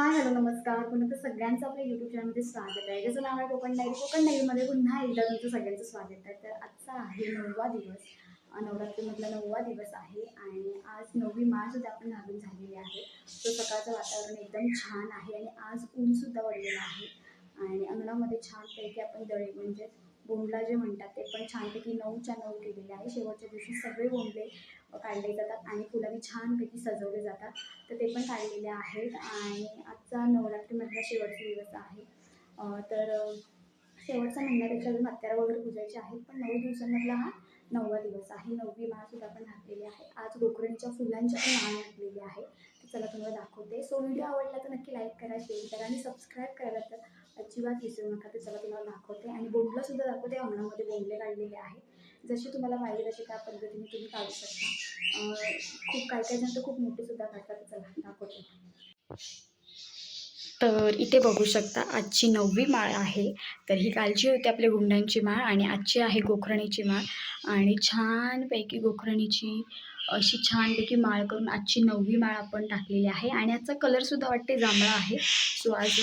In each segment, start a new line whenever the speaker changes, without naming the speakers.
Hi hello नमस्कार. पुन्हा तर सगळ्यांचं आपल्या यूट्यूब चॅनलमध्ये स्वागत आहे. ज्याचं नाव आहे कोकण डायरी. कोकण डायरीमध्ये पुन्हा एकदा तुमचं सगळ्यांचं स्वागत आहे. तर आजचा आहे नववा दिवस. नवरात्रीमधला नववा दिवस आहे आणि आज नववी माळसुद्धा आपण घालून झालेली आहे. तो सकाळचं वातावरण एकदम छान आहे आणि आज ऊनसुद्धा पडलेलं आहे. आणि अंगणामध्ये छानपैकी आपण दळे म्हणजेच बोंडला जे म्हणतात ते पण छानपैकी नऊच्या नऊ केलेले आहे. शेवटच्या दिवशी सगळे बोंडले काढले जातात आणि फुलांनी छानपैकी सजवले जातात. तर ते पण काढलेले आहेत आणि आजचा नवरात्रीमधला शेवटचा दिवस आहे. तर शेवटचा महिन्यापेक्षा अजून हत्यारं वगैरे पूजायचे आहेत पण नऊ दिवसांमधला हा नववा दिवस आहे. नववी माळसुद्धा आपण घातलेली आहे. आज गोकर्णीच्या फुलांच्या पण माळ घातलेली आहे. तर चला तुम्हाला दाखवते. सो व्हिडिओ आवडला तर नक्की लाईक करा शेअर करा आणि सबस्क्राईब करायला तर अजिबात विसरू नका तर चला तुम्हाला दाखवते. आणि बोंबला सुद्धा दाखवते अंगणामध्ये बोंडले काढलेले आहेत. जसे तुम्हाला पाहिजे तसे त्या पद्धतीने तुम्ही काढू शकता. खूप काही काही जण तर खूप मोठे सुद्धा काढतात चला दाखवते. तर इथे बघू शकता आजची नववी माळ आहे. तर ही कालची होती आपल्या गुंडांची माळ आणि आजची आहे गोखरणीची माळ. आणि छानपैकी गोखरणीची अशी छानपैकी माळ करून आजची नववी माळ आपण टाकलेली आहे. आणि आजचा कलरसुद्धा वाटते जांभळा आहे. सो आज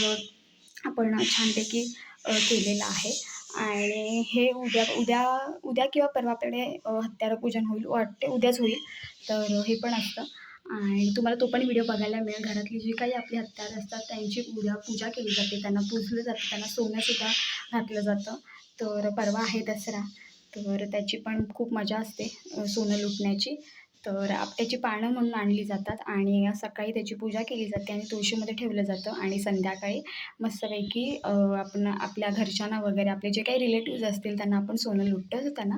आपण छानपैकी केलेलं आहे. आणि हे उद्या उद्या उद्या किंवा परवा आपल्याकडे हत्यारं पूजन होईल. वाटते उद्याच होईल तर हे पण असतं. आणि तुम्हाला तो पण व्हिडिओ बघायला मिळेल. घरातली जी काही आपली हत्यारं असतात त्यांची उद्या पूजा केली जाते. त्यांना पुजलं जातं. त्यांना सोनंसुद्धा घातलं जातं. तर परवा आहे दसरा. तर त्याची पण खूप मजा असते सोनं लुटण्याची. तर आपट्याची पानं म्हणून आणली जातात आणि सकाळी त्याची पूजा केली जाते आणि तुळशीमध्ये ठेवलं जातं आणि संध्याकाळी मस्तपैकी आपण आपल्या घरच्यांना वगैरे आपले जे काही रिलेटिव्ज असतील त्यांना आपण सोनं लुटतो त्यांना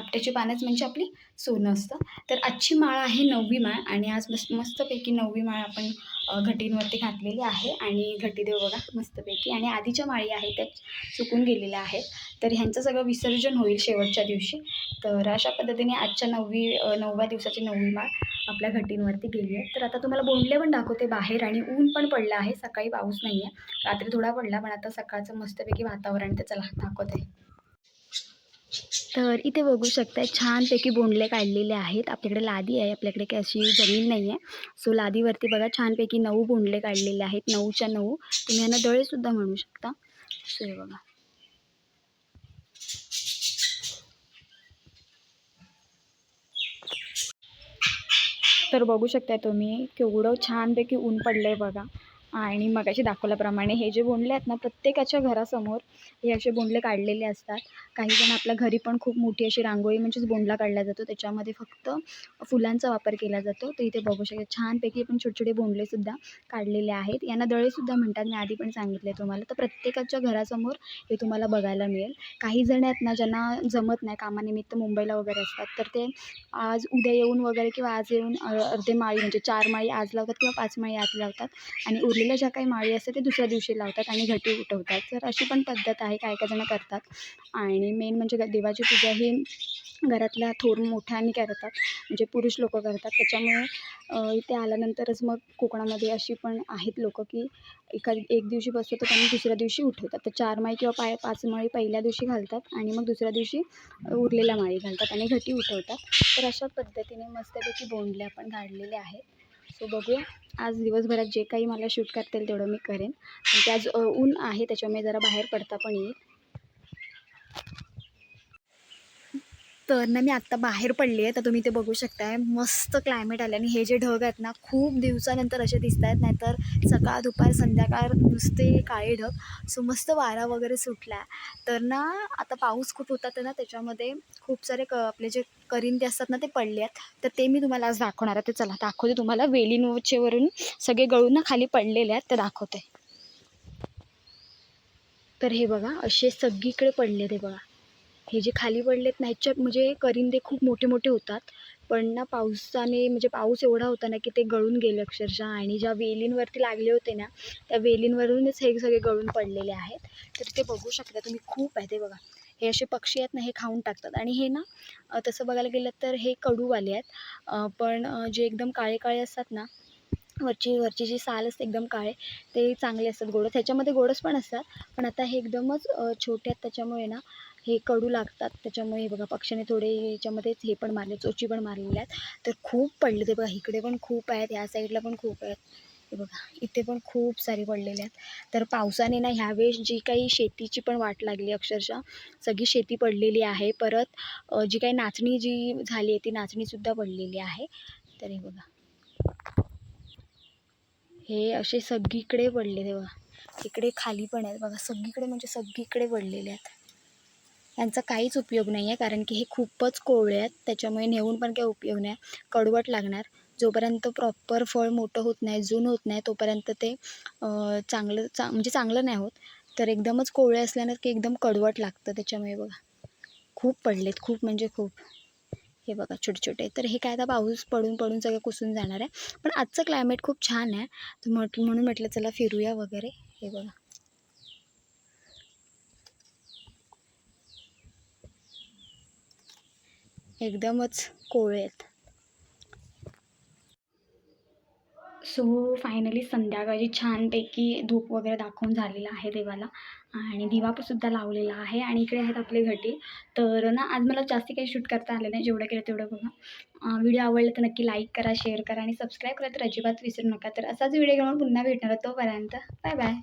आपट्याची पानंच म्हणजे आपली सोनं असतं. तर आजची माळ आहे नववी माळ आणि आज मस्त मस्तपैकी नववी माळ आपण घटींवरती घातलेली आहे आणि घटीदेव बघा मस्तपैकी आणि आधीच्या माळी आहेत त्या चुकून गेलेल्या आहेत. तर ह्यांचं सगळं विसर्जन होईल शेवटच्या दिवशी. तर अशा पद्धतीने आजच्या नववी नवव्या दिवसाची नववी माळ आपल्या घटींवरती गेली आहे. तर आता तुम्हाला बोंडले पण दाखवते बाहेर आणि ऊन पण पडलं आहे. सकाळी पाऊस नाही आहे रात्री थोडा पडला पण आता सकाळचं मस्तपैकी वातावरण त्याचं दाखवत. आहे तर इथे बघू शकताय, छानपैकी बोंडले काढलेले आहेत. आपल्याकडे लादी आहे, आपल्याकडे काही अशी ज़मीन नाही आहे सो लादीवरती बघा, छानपैकी नऊ बोंडले काढलेले आहेत. नऊच्या नऊ. तुम्ही यांना दळेसुद्धा म्हणू शकता. सो हे बघा. तर बघू शकता तुम्ही, केवढं छानपैकी ऊन पडलं आहे बघा. आणि मगाशी दाखवल्याप्रमाणे हे जे बोंडले आहेत ना प्रत्येकाच्या घरासमोर हे असे बोंडले काढलेले असतात. काही जण आपल्या घरी पण खूप मोठी अशी रांगोळी म्हणजेच बोंडला काढला जातो. त्याच्यामध्ये फक्त फुलांचा वापर केला जातो. तर इथे बघू शकता छानपैकी पण छोटे छोटे बोंडलेसुद्धा काढलेले आहेत. यांना दळेसुद्धा म्हणतात. मी आधी पण सांगितले तुम्हाला. तर प्रत्येकाच्या घरासमोर हे तुम्हाला बघायला मिळेल. काही जण आहेत ना ज्यांना जमत नाही कामानिमित्त मुंबईला वगैरे असतात तर ते आज उद्या येऊन वगैरे किंवा आज येऊन अर्धे माळी म्हणजे चार माळी आज लावतात किंवा पाच माळी आज लावतात. आणि उरलेल्या ज्या काही माळी असतात ते दुसऱ्या दिवशी लावतात आणि घटी उठवतात. तर अशी पण पद्धत आहे काय काय जणं करतात. आणि मेन म्हणजे ग- देवाची पूजा ही घरातल्या थोर मोठ्याने करतात. म्हणजे पुरुष लोक करतात. त्याच्यामुळे इथे आल्यानंतरच मग कोकणामध्ये अशी पण आहेत लोक की एका एक दिवशी बसतो तर त्यांनी दुसऱ्या दिवशी उठवतात. तर चार माळी किंवा पाय पाच माळी पहिल्या दिवशी घालतात आणि मग दुसऱ्या दिवशी उरलेल्या माळी घालतात आणि घटी उठवतात. तर अशा पद्धतीने मस्तपैकी बोंडल्या आपण काढलेल्या आहेत. सो बघूया आज दिवसभरात जे काही मला शूट करता येईल तेवढं मी करेन. आणि ते आज ऊन आहे त्याच्यामुळे जरा बाहेर पडता पण येईल. तर ना मी आत्ता बाहेर पडली आहे तर तुम्ही ते बघू शकताय. मस्त क्लायमेट आलं. आणि हे जे ढग आहेत ना खूप दिवसानंतर असे दिसत आहेत नाहीतर सकाळ दुपार संध्याकाळ नुसते काळे ढग. सो मस्त वारा वगैरे सुटला आहे तर ना आता पाऊस खूप होता तर ना त्याच्यामध्ये खूप सारे क आपले जे करिंदे असतात ना ते पडले आहेत. तर ते मी तुम्हाला आज दाखवणार आहे. ते चला दाखवते तुम्हाला. वेलींवरचेवरून सगळे गळून ना खाली पडलेले आहेत ते दाखवते. तर हे बघा असे सगळीकडे पडले ते बघा. हे जे खाली पडलेत नाहीच्या म्हणजे करिंदे खूप मोठे मोठे होतात. पण ना पावसाने म्हणजे पाऊस एवढा होता ना की ते गळून गेले अक्षरशः. आणि ज्या वेलींवरती लागले होते ना त्या वेलींवरूनच हे सगळे गळून पडलेले आहेत. तर ते बघू शकता तुम्ही खूप आहे ते बघा. हे असे पक्षी आहेत ना हे खाऊन टाकतात. आणि हे ना तसं बघायला गेलं तर हे कडूवाले आहेत. पण जे एकदम काळे काळे असतात ना वरची वरची जी साल असते एकदम काळे ते चांगले असतात. गोडस ह्याच्यामध्ये गोडस पण असतात. पण आता हे एकदमच छोटे आहेत. त्याच्यामुळे ना हे कडू लागतात. त्याच्यामुळे हे बघा पक्ष्याने थोडे याच्यामध्येच हे पण मारले चोची पण मारलेल्या आहेत. तर खूप पडले ते बघा इकडे पण खूप आहेत ह्या साईडला पण खूप आहेत. हे बघा इथे पण खूप सारे पडलेले आहेत. तर पावसाने ना ह्यावेळेस जी काही शेतीची पण वाट लागली अक्षरशः सगळी शेती पडलेली आहे. परत जी काही नाचणी जी झाली आहे ती नाचणीसुद्धा पडलेली आहे. तर हे बघा. हे असे सगळीकडे पडले बघा. इकडे खाली पण आहेत. बघा सगळीकडे म्हणजे सगळीकडे पडलेले आहेत. यांचा काहीच उपयोग नाही आहे कारण की हे खूपच कोवळे आहेत. त्याच्यामुळे नेऊन पण काही उपयोग नाही कडवट लागणार. जोपर्यंत प्रॉपर फळ मोठं होत नाही जून होत नाही तोपर्यंत ते चांगलं चा म्हणजे चांगलं नाही होत. तर एकदमच कोवळे असल्यानं की एकदम कडवट लागतं त्याच्यामुळे बघा. खूप पडलेत खूप म्हणजे खूप. हे बघा छोटे छोटे तर हे काय आता पाऊस पडून पडून सगळं कुसून जाणार आहे. पण आजचं क्लायमेट खूप छान आहे. तर म्हट म्हणून म्हटलं चला फिरूया वगैरे. हे बघा. एकदमच कोवळे आहेत. सो फायनली संध्याकाळी छानपैकी धूप वगैरे दाखवून झालेला आहे देवाला. आणि दिवापसुद्धा लावलेला आहे आणि इकडे आहेत आपले घटी. तर ना आज मला जास्ती काही शूट करता आले नाही जेवढं केलं तेवढं बघा. व्हिडिओ आवडला तर नक्की लाईक करा शेअर करा आणि सबस्क्राईब करा तर अजिबात विसरू नका. तर असाच व्हिडिओ घेऊन पुन्हा भेटणार आहे. तोपर्यंत. Bye bye